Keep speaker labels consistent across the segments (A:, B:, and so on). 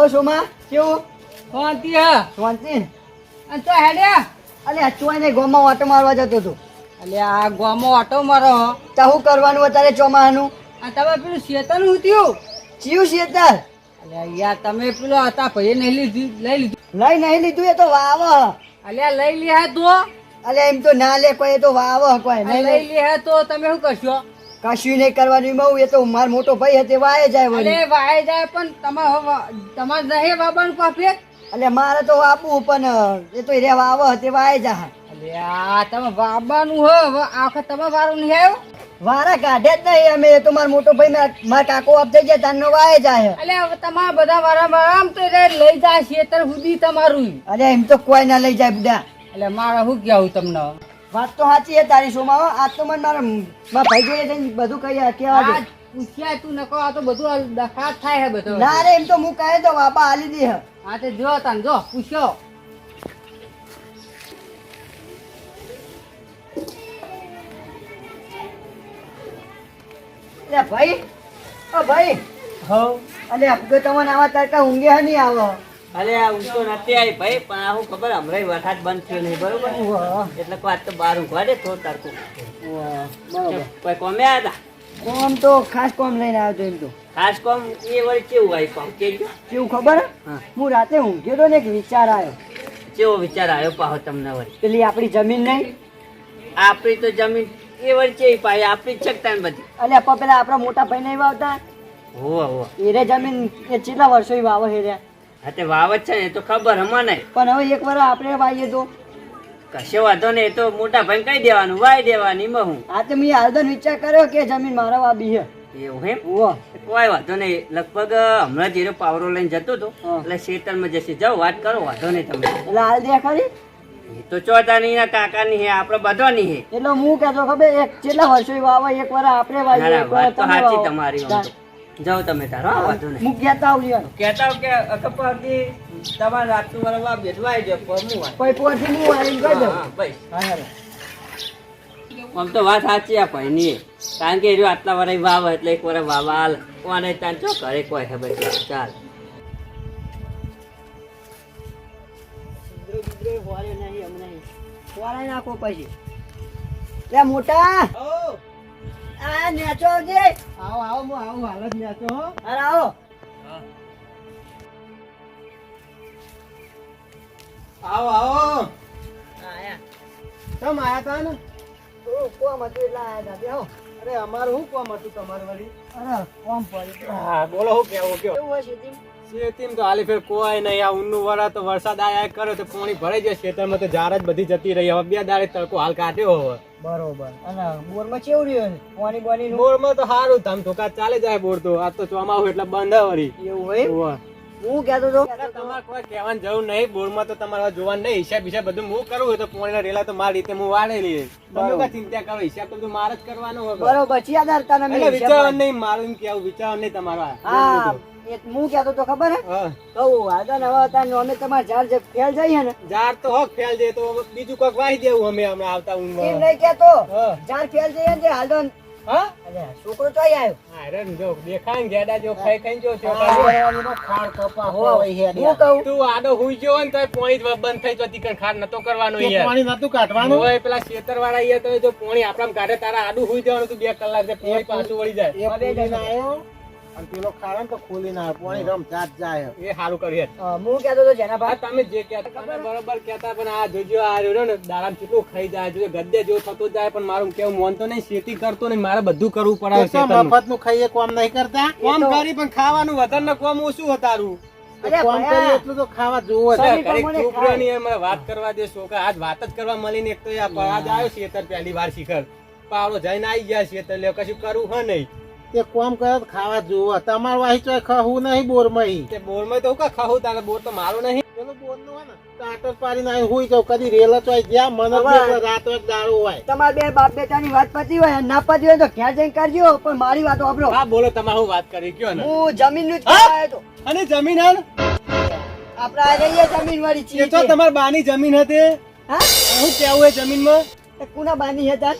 A: આવો સોમા કેવું?
B: શાંતિ હા?
A: શાંતિ?
B: અને તો હેડ્યા
A: અલે અચવાઈને ગોમાં ઓટો મારવા જતો હતો.
B: એટલે આ ગોમાં ઓટો મારો હો.
A: તો શું કરવાનું અત્યારે ચોમાહાનું?
B: આ તમે પેલું શેતન હું થયું
A: ચિયું શેતર
B: એટલે યાર તમે પેલો હતા ભાઈએ નહીં લીધું લઈ લીધું.
A: લઈ નહીં લીધું એ તો વાવ.
B: અલ્યા લઈ લે તો.
A: અલે એમ તો ના લે કોઈ એ તો વાવ કોઈ નહીં
B: લઈ
A: લઈ
B: લે તો તમે શું કરશો?
A: કશું નહીં કરવાનું બહુ એ તો માર મોટો ભાઈ હતે વાય જાય
B: અરે વાય જાય પણ તમારે તમારે નહીં બાબાનું પાપે?
A: એટલે મારે તો આપવું પણ એ તો રે વાવ હતે વાય જા.
B: અલ્યા તમે બાબાનું હો હવે આ વખત તમે વારું નહીં આવ્યો?
A: વારા કાઢે જ નહીં અમે તો મારો મોટો ભાઈ મારા કાકો આપ થઈ ગયા તારનો વાય જાય.
B: એટલે તમારા બધા વારા આમ તો લઈ જાય છે ખેતર સુધી તમારું.
A: અરે એમ તો કોઈ ના લઈ જાય બધા
B: એટલે મારે શું કહેવું તમને?
A: વાત તો સાચી છે તારી શોમાં આજ તો મને મારા મારા ભાઈ જોડે જઈને બધું કહી કેવા દે.
B: પૂછ્યા તું નકો આ તો બધું દખાત થાય હે બધો.
A: ના રે એમ તો હું કહે તો બાપા આલી દે હા.
B: તે જો તને જો પૂછ્યો
A: ભાઈ ઓ ભાઈ.
C: હો
A: અલે તમને આવા તડકા ઊંઘે હે નહીં આવો.
C: અરે આ ઊંઘતો નથી આવી ભાઈ પણ આ હું ખબર હમણાં વરસાદ બંધ થયો નહીં બરોબર? એટલે વાત તો બહાર ઊંઘવા દે તો તડકું
A: બરોબર.
C: કોમે આવ્યા હતા
A: કોમ તો ખાસ કોમ લઈને આવ્યો તો એમ તો.
C: ખાસ કોમ એ વળી કેવું આવી કોમ
A: કેવું ખબર? હે?
C: હા.
A: હું રાતે ઊંઘ્યો તો ને એક વિચાર આવ્યો
C: કેવો વિચાર આવ્યો પાહો તમને વળી?
A: પેલી આપણી જમીન નહીં?
C: આપણી તો જમીન એ વળી કેવી પાઈ આપણી જ શકતા બધી?
A: અલે આપા પેલા આપણા મોટા ભાઈ નહીં વાવતા
C: હોવા હોવા.
A: એરે જમીન એ કેટલા વર્ષો વાવો હે રહ્યા.
C: હા તે વાવત છે ને એ તો ખબર હમને
A: પણ હવે એક વાર આપણે વાઈએ તો?
C: કશો વાંધો નહીં એ તો મોટા ભાઈ કહી દેવાનું વાઈ દેવાની એમાં હું.
A: આ તો મેં હાલદન વિચાર કર્યો કે જમીન મારા વાબી છે.
C: એવું
A: હે
C: કોઈ વાંધો નહીં લગભગ હમણાં જીરો પાવરો લઈને જતો હતો. એટલે શેતરમાં જશે. જાઓ વાત કરો વાંધો નહીં તમે
A: એટલે હાલ દે ખરી.
C: એ તો ચોથાની ના કાકાની હે આપડે બધો ની હે
A: એટલે હું કેતો ખબર એક કેટલા વર્ષો વાવા એક વાર આપણે વાવી
C: ના, વાત તો સાચી તમારી. જાઓ તમે તારો વાંધો નહીં.
A: હું કહેતા આવજો
C: કહેતા કે અકપરથી તમારે રાતનું વાળા વાપ બેઠવાઈ જાઓ પણ
A: કોઈ પોથી હું આવીને કહી દઉં.
C: ભાઈ.
A: હા
C: આમ તો વાત સાચી આ ભાઈની. કારણ કે એ આટલા વાર વાવ એટલે એક વાર વાવા હાલ. કોને તાન ચો કરે કોઈ ખબર છે ચાલ.
A: નહીં, એમ નહીં. વાળાઈ નાખો પછી. લે મોટા. આ નેચો આવજે
B: આવો આવો હું આવું હાલત નેચો હો
A: અરે આવો
B: આવો આવો
A: આયા.
B: તમ આયા તા ને
A: કોમ હતું એટલે આયા તા. બેહો.
B: અરે અમારું શું કોમ હતું તમારે વાળી
A: અરે, કોમ પડ્યું.
B: હા બોલો શું કેવું
A: કેવું હોય?
B: શેતીમ તો હાલી ફેર કોઈ નહીં. આ ઊનનું વરા તો વરસાદ આયા કરે તો પાણી ભરાઈ જાય ખેતરમાં તો જાર જ બધી જતી રહી. હવે બે દાડે તડકો હાલ કાઢ્યો હવે.
A: બરોબર. અને બોરમાં કેવું રહ્યું પાણી બાણીનું?
B: બોરમાં તો સારું ધામ ધોકા ચાલે જાય બોર તો. આ તો ચોમાસું એટલે બંધ વળી
A: એવું હોય. હું કહેતો તો
B: તમારે કોઈ કહેવાની જરૂર નહીં. બોરમાં તો તમારે જોવાનું નહીં. હિસાબ હિસાબ બધું હું કરું તો પોણીના રેલા તો મારી રીતે હું વાળેલી તમે
A: બરોબર.
B: ચિંતા કરો. હિસાબ તો બધું મારે જ કરવાનો હોય
A: બરોબર. ચિયાદાર તને મેં
B: વિચારવાનું નહીં મારું એમ કેવું વિચારવાનું નહીં તમારા
A: હા હું કહેતો તો ખબર હે? કહું આગળ હવે તાર અમે તમારે ઝાડ જે ફેલ જઈએ ને
B: ઝાડ તો હોક ફેલ જાય તો બીજું કોઈક વાહી દેવું અમે હમણાં આવતા હું
A: નહીં કહેતો. ઝાડ ફેલ જઈએ ને ને-
B: હા?
A: છોકરો ચોઈ આવ્યો.
B: હા જો દેખાય ગેડા જો ખાઈ ખાઈને જો છો
A: હું કહું?
B: તું આડો હુઈ ગયો ને પાણી બંધ થઈ જતી કણ નતો કરવાનો યાર.
D: પાણી નતું કાઢવાનું?
B: હોય પેલા ખેતર વાળા યાર તો જો પાણી આપણા કાઢે તારા આડું હુઈ જવાનું તું બે કલાક છે પાછું વળી જાય.
D: અને પેલો ખાડો ને તો ખોલીને આવ્યો પાણી રમ જાત જાય.
B: એ સારું કરીએ.
A: હું કહેતો તો જેના ભાઈ
B: તમે જે કહેતા બરોબર કહેતા પણ આ જોજો આ રહ્યો ને દાડા કેટલું ખાઈ જાય જોજો ગદ્દે જેવો થતો જાય પણ મારું કેવું મોનતો નહીં શેતી કરતો નહીં મારે બધું કરવું પડે
D: છે મફતનું ખાઈએ કોમ નહીં કરતા?
B: કોમ કરી પણ ખાવાનું વધારે ને કોમ ઓછું હતારું
D: એટલું તો ખાવા જોવો છે
B: વાત કરવા દે છોકરા આજ વાત જ કરવા મળી ને એક તો આજ આવ્યો શેતર પહેલી વાર શિખર. પાવડો જઈને આવી ગયા શેતર લે કશું કરવું હ નહીં.
D: તે કોમ કરે ખાવા જોવો. તમાર વાહી ચોય ખાવું નહીં બોરમાં
B: તે બોરમાં તો કા ખાવું? તારે બોર તો મારું નહીં.
D: પેલો બોરનું ને ટાટર પાડીને અહીં હુઈ જાવ કદી રેલ ચોય જ્યાં મને
A: હવે-
D: બી એટલે રાત એક દાડો હોય.
A: તમારા બે બાપ બેટાની વાત પતી હોય ના પતી હોય તો ઘેર જઈને કરજો પણ મારી વાત વાપરો
B: હા બોલો તમારું વાત કરી કયો ને?
A: હું જમીનનું જ આવ્યો હતો.
B: અને જમીન હાલ?
A: આપડે આ જમીન વાળી
B: એ તો
A: ચીજ.
B: બાની જમીન હતી.
A: હા?
B: હું કેવું એ જમીનમાં?
A: એ કુના બાની હતા?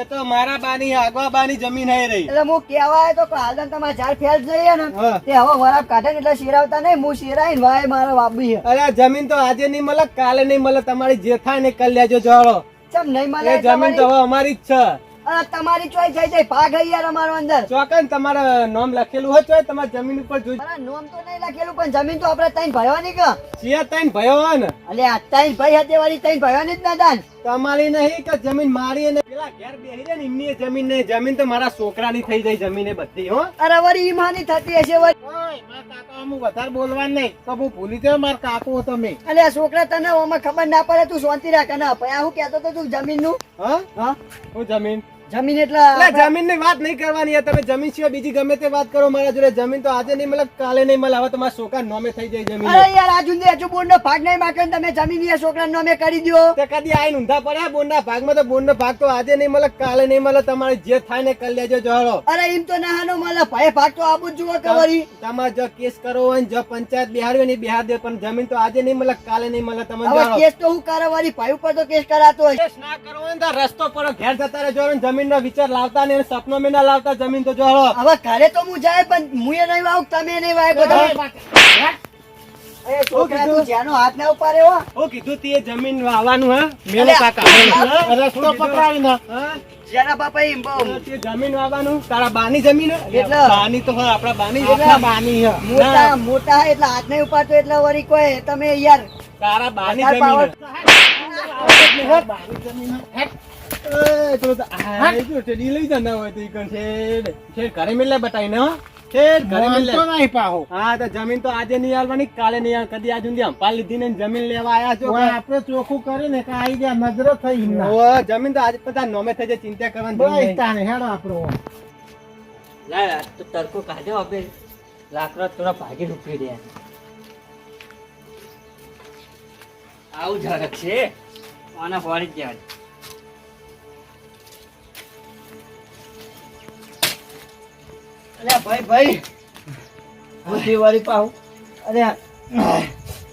B: એ તો મારા બાની આગવા બાની જમીન હે રહી.
A: એટલે હું કહેવાય તો કે હાલ તો ઝાડ ફેલ જઈએ ને. તે હવે વરાપ કાઢે ને એટલે શેરાવતા નહીં હું શેરાઈને ભાઈ મારા બાબી હે.
B: અરે જમીન તો આજે નહીં મળે કાલે નહીં મળે તમારી જેઠા ને કલ લેજો જોડો
A: ચમ નહીં મળે?
B: એ જમીન તો હવે અમારી જ છે.
A: તમારી ચોઈ થઈ જાય ભાગ યાર અમારો અંદર.
B: ચોકન તમારે નામ લખેલું હોય તો તમારી જમીન ઉપર જોઈ
A: નામ નોમ તો નહીં લખેલું પણ જમીન તો આપણે તઈ ભરવાની કે.
B: ભયો ને
A: અલે આ તઈ ભાઈ હતી વાળી તઈ ભરવાની જ ના દાન.
B: તમારી નહીં કે જમીન મારી ને પેલા ઘેર બેહી ને એમની જમીન નહીં જમીન તો મારા છોકરાની થઈ જાય જમીન એ બધી હો.
A: અરે વળી ઈ માની થતી હશે વળી.
D: ઓય, મારા કાકા હું વધારે બોલવા નહીં તો હું ભૂલી ગયો મારા કાકો તમે
A: અલે છોકરા તને ઓમાં ખબર ના પડે તું શાંતિ રાખ. ના પછી આ હું કહેતો તો તું જમીનનું
B: હા?
A: હા?
B: હું જમીન?
A: જમીન એટલે
B: જમીનની વાત નહીં કરવાની તમે જમીન સિવાય બીજી ગમે તે વાત કરો મારા જોડે. જમીન તો આજે નહીં મળે કાલે નહીં મળે. હવે તમારા છોકરા નોમે થઈ જાય જમીન.
A: અરે યાર આજુ ને હજુ બોર્ડ નો ભાગ નહીં માગે તમે જમીન એ છોકરા નોમે કરી દો
B: તે કદી આઈને ઊંધા પડ્યા? બોનના ભાગમાં તો બોનનો ભાગ તો આજે નહીં મળે કાલે નહીં મળે. તમારે જે થાય ને કરી લેજો જોડો
A: અરે એમ તો નાનો મળે. ભાઈ ભાગ તો આબુ જ જુઓ કવરી.
B: તમારે જો કેસ કરો હોય ને જો પંચાયત બિહાર ને બિહાર દે પણ જમીન તો આજે નહીં મળે કાલે નહીં મળે. તમે
A: હવે કેસ તો હું કરે ભાઈ ઉપર તો કેસ કરાતો હોય.
B: કેસ ના કરો તો રસ્તો પર ઘેર જતા રહેજો ને જમીન નો વિચાર લાવતા ને સપનો મેં ના લાવતા જમીન તો જો
A: હવે ઘરે તો હું જાય પણ હું એ નહીં વાવ તમે નહીં વાવ
B: બાની
A: મોટા એટલે હાથ નહીં ઉપાડતો એટલે વળી કોઈ તમે યાર
B: તારા બાની જમીન તો આ એ લઈ જા હોય તો ઈ કણ છેડ. છેડ ઘરે મેલે બતાઈ ને હો. ઘરે મેલે.
D: માનતો નહીં પાહો.
B: હા તો જમીન તો આજે નહીં આલવાની કાલે નહીં આલ કદી આજે લીધી ને જમીન લેવા આયા છો
D: આપણે ચોખ્ખું કરીને કે આઈ ગયા નજરો થઈ
B: જમીન તો આજે બધા નોમે થઈ જાય ચિંતા કરવાની
D: બસ તાને હેડો આપણો.
C: લાય આ તો તડકો કાઢ્યો હવે. લાકડા થોડા ભાગી રૂપી રહ્યા. આવું ઝડક છે. આના ફરી જ જાય
A: ભાઈ ભાઈ. વાળી પાહુ. અરે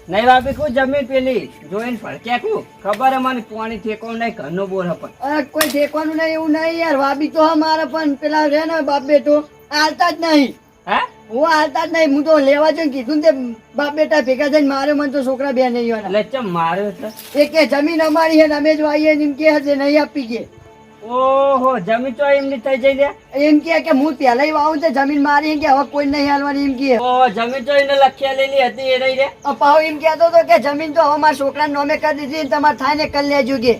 C: નહીં વાપી કું જમીન પેલી જોઈને ફરક્યા કું? ખબર મને પાણી ઠેકો નહીં ઘરનો બોર પણ.
A: અરે કોઈ ઠેકવાનું નહીં એવું નહીં યાર. વાબી તો અમારે પણ પેલા રે ને બાપ બેટો હાલતા જ નહીં.
C: હે?
A: હું હાલતા જ નહીં હું તો લેવા જઈને કીધું ને બાપ બેટા ભેગા થઈને મારે મને તો છોકરા બે નહીં
C: એટલે ચમ મારે
A: એ કે જમીન અમારી છે ને અમે જ વાઈએ ને એમ કે હશે નહીં આપી કે.
C: ઓહો જમીન તો એમની થઈ જઈ રે
A: એમ કે કે હું પહેલા વાવું છે જમીન મારી કે હવે કોઈ નહીં હાલવાની એમ કે
C: ઓહો જમીન તો એને લખેલી હતી એ રહી રે.
A: પાવ એમ કહેતો હતો કે જમીન તો હવે મારા છોકરા નોમે કરી દીધી તમારે થાય ને કરી લેજો કે.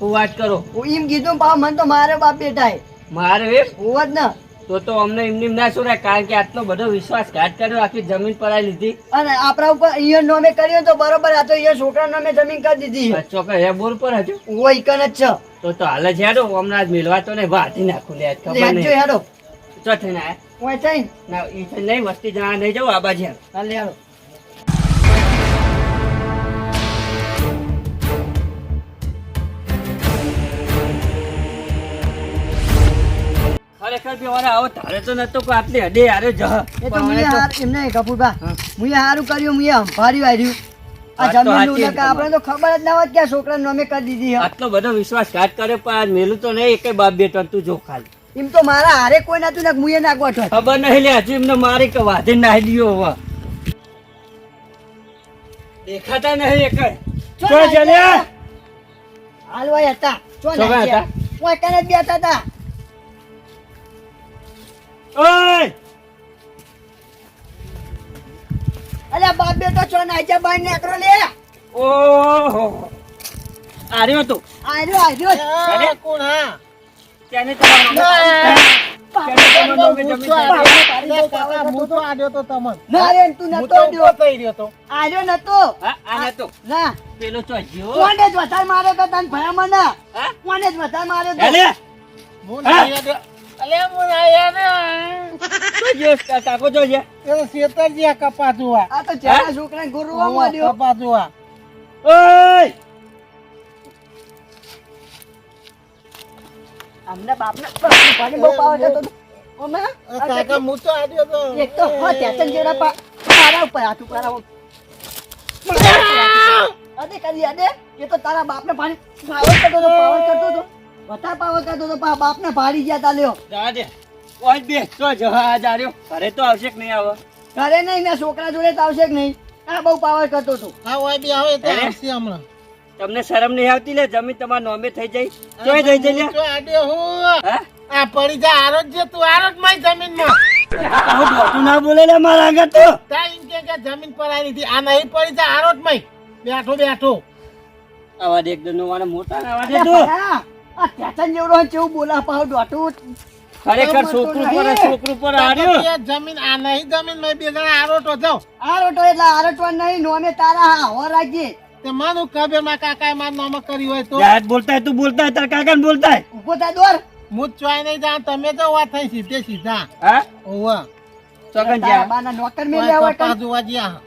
C: હું વાત કરો.
A: હું એમ કીધું પાવ મને તો મારે બાપ બેટા
C: મારે એમ
A: હું જ ને.
C: તો તો અમને એમની ના છોડાય કારણ કે આટલો બધો વિશ્વાસઘાત કર્યો આખી જમીન પડાવી લીધી.
A: અને આપણા ઉપર અહીંયા નોમે કર્યો તો બરોબર આ તો અહીંયા છોકરા નામે જમીન કરી દીધી.
C: ચોક્કસ હે બોર પર હજુ.
A: ઓ ઇકન જ છે.
C: તો તો હાલ જ હેડો હમણાં જ મિલવા તો ને વાતી નાખું લે ખબર નહીં.
A: હેડો.
C: ચો થઈને આયા
A: હું થઈ
C: ના ઈ નહીં વસ્તી જણા નહીં જાઉં આ બાજુ.
A: હાલ હેડો.
C: ખરેખર બી આવો તારે તો નતો કોઈ આટલી હડે હારે જ.
A: એ તો મુએ હાર એમ કપૂરબા
C: હા.
A: હારું કર્યું મુએ સંભાળ્યું આવ્યું આ જમીન
C: સાચી
A: આપણે તો ખબર જ ના હોત કે છોકરા નોમે કરી દીધી
C: આટલો બધો વિશ્વાસઘાત કર્યો પણ મેલું તો નહીં એકે બાપ બેટો તું જો ખાલી.
A: એમ તો મારા હારે કોઈ નતું ને મુએ ના ગોઠો
C: ખબર નહીં લે હજુ એમને મારી કે વાધે નાહી દીયો હવે. દેખાતા નહીં એક
A: ચો
C: જલ્યા.
A: હતા. ચો
C: હતા?
A: કને બેઠા હતા?
C: ઓય!
A: અલ્યા બાપ બેટો છો નાઈજા બાઈ નેકરો લે.
C: ઓહો! આર્યો તો.
A: આર્યો આર્યો.
C: અરે?
D: કોણ હા? હું તો આડ્યો તો તમને.
A: ના રે તું
D: હું
A: નતો
D: તો
A: દ્યો.
D: ઊભો થઈ રહ્યો તો.
A: આર્યો નતો.
C: હા આ નતો.
A: ના.
C: પેલો તો જ્યો
A: કોને જ વધારે માર્યો તો તને ભયા મને?
C: હા?
A: કોને જ વધારે માર્યો તો?
C: હેલે?
D: હું
C: હા?
D: નહીં આડ્યો. અલ્યા, હું નહીં આડ્યો.
C: તો જ્યો કા- કાકો જો છે.
D: એ શેતરજી આ કપા જોવા
A: આ તો ચાના છોકરાને ગુરવા માંડ્યો.
D: કપા જોવા
C: ઓય!
A: અમને બાપને પાણી બહુ પાવર હતો તો.
D: અરે કાકા હું તો આડ્યો તો.
A: એક તો હા ત્યાં જેડા પા મારા ઉપર હાથ ઉપર આવો અરે કરી અરે એ તો તારા બાપને પાણી પાવર કરતો તો પાવર કરતો તો. વટા પાવા કરતો તો બાપને ભાડી ગયા તા લ્યો.
C: જવા દે. ઓય બે તો જવા આ જાર્યો ઘરે તો આવશે કે નહીં આવે?
A: ઘરે નહીં ને છોકરા જોડે તો આવશે કે નહીં? આ બહુ પાવર કરતો હતો.
D: હા ઓય બી આવે તો આવશે હમણાં.
C: તમને શરમ નહીં આવતી? લે જમીન તમારા નોમે થઈ જાય. ચોય થઈ જાય લે
D: આડે હું. આ પડી જા આરોગ્ય તું આરો જ મારી જમીનમાં.
C: આવું દોતું ના બોલે લે મારા આગળ તો.
D: તા કે કે જમીન પર આવી હતી. આ નહીં પડી જા આરો જ બેઠો બેઠો.
C: આવા દેખ એકદમ વાળા મોટા આવા દે તું
A: આ ટેશન જેવડો હોય કેવું બોલા પાવ દોટું
C: ખરેખર છોકરું પર છોકરું પર હાર્યો?
D: જમીન આ નહીં જમીનમાં બે જણા આરોટો જાવ
A: આરોટો એટલે આરોટવા નહીં નોમે તારા હા હો રાખજે
D: તે માનું કબે માં કાકા માં નોમ કરી હોય તો?
C: યાદ બોલતા તું બોલતા તાર કાકા ને બોલતા
A: ઊભો થા દોર.
D: હું ચોય નહીં જા તમે તો વાત થઈ સીધે સીધા.
C: હા?
D: ઓવા.
C: ચોકન જા
A: બાના નોકર મે લેવા
D: કપા
A: કઈ.
D: જોવા જ્યા.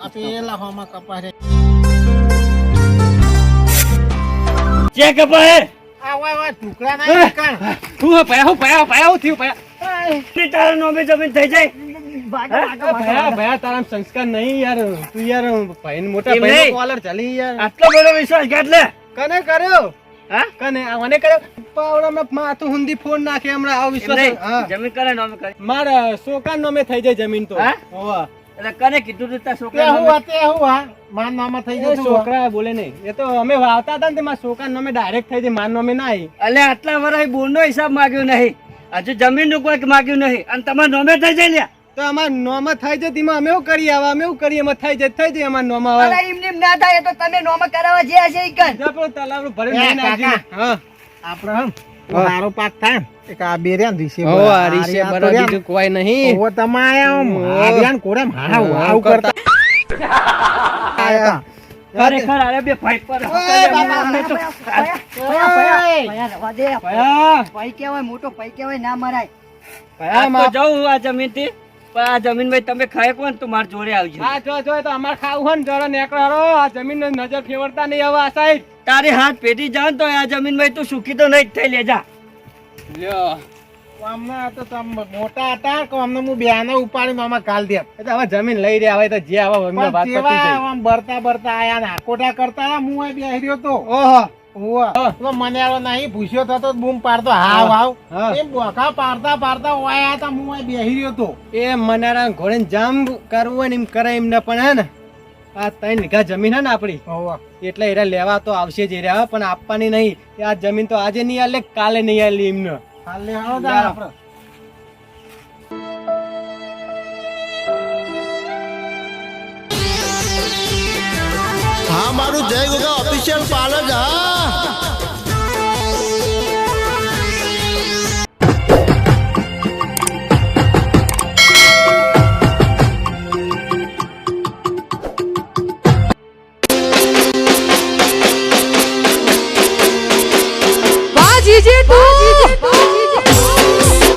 D: આ પેલા હોમાં કપા રે
C: ચે કપા હે
D: આ વાય વાય ટુકડા નહીં કાણ
B: હું હે હું ભયા ભયા હું થયું ભયા.
C: તે તારા નોમે જમીન થઈ જાય.
A: ભાગો, ભાગો, ભાગો,
B: ભયા ભયા તારા સંસ્કાર નહીં યાર. તું યાર ભાઈ મોટા ભાઈ કોલર ચાલી યાર.
C: આટલો બધો વિશ્વાસ લે.
B: કને કર્યો?
C: હા?
B: કને? આ મને કર્યો? પાવડા માથું હુંદી ફોન નાખે હમણાં આવો વિશ્વાસ.
C: જમીન કરે નોમે કરે.
B: મારા સોકાન નોમે થઈ જાય જમીન તો.
C: હા? એટલે કને કીધું તું છોકરા
D: હું આ તે હું આ માર નામ થઈ
B: એ છોકરા બોલે નહીં. એ તો અમે વાવતા હતા ને મારા સોકાન નોમે ડાયરેક્ટ થઈ જાય. માર નોમે ના આવી.
C: આટલા વર્ષ બોલનો હિસાબ માંગ્યો નહીં. હજુ જમીનનું કોઈ માગ્યું નહીં. અને તમારા નોમે થઈ જાય લ્યા
B: તો અમાર નોમાં થાય છે તેમાં અમે એવું કરીએ હવે અમે એવું કરીએ એમાં થાય જાય થઈ જાય અમાર નોમાં
A: અરે એમ ના થાય તો તમે નોમ કરાવવા જે છે ઈ કર.
B: જા પેલું તલાવનું ભરી
D: એ
B: લઈને આવજે.
D: કાકા.
B: હા.
D: આપણે. મારો પાક થાય. એક આ બે રહ્યા ને રીસે
B: આ
D: આ
B: રીસે બરા બીજું કોઈ નહીં.
D: ઓવો તમે આમ.
B: હમ.
D: કોરે આમ હાવ હાવ કરતા. આયા
C: ખરેખર અરે બે ભાઈ પર
A: ઓય
C: તો
A: ભયા, ભયા, ભયા, ભયા, રવા દે.
B: ભયા.
A: ભાઈ કહેવાય મોટો ભાઈ કેવાય ના મરાય.
C: આજ તો જાઉં આ જમીનથી પણ આ જમીન ભાઈ તમે ખાય કોણ? તું મારા જોડે આવજો.
B: હા જો જો એ તો અમાર ખાવું હોય ને જરા નેકળો. આ જમીન નજર ફેવરતા નહીં હવે આ સાઈડ.
C: તારી હાથ પેટી જાન તો આ જમીન ભાઈ તું સુખી તો નહીં જ થઈ લેજા
B: લ્યો.
D: અમને તો તમ મોટા હતા કે અમને હું બેને ઉપાડીને આમાં ગાલ દે.
B: એ હવે જમીન લઈ રહ્યા હવે તો જે આવા અમને વાત પતી જાય.
D: આમ બરતા બરતા આયા ને કરતા હું અહીં બેહી રહ્યો તો.
B: ઓહો.
D: ઓવો. મને આવો નહીં ભૂસ્યો થતો તો બૂમ પાડતો હાવ હાવ. એમ બોખા પાડતા પાડતા ઓયા હતા હું અહીં બેહી રહ્યો તો.
B: એ મનારા ઘોડે જામ કરવું ને એમ કરે એમને પણ હે ને? આ ત્રણ વીઘા જમીન હે ને આપડી
D: ઓવો.
B: એટલે એરા લેવા તો આવશે જ એરા પણ આપવાની નહીં આ જમીન તો આજે નહીં આલે કાલે નહીં આલે એમને
D: કાલે આવો આપણે.
E: હા મારું જય ગોગા ઓફિશિયલ પાર્લર હા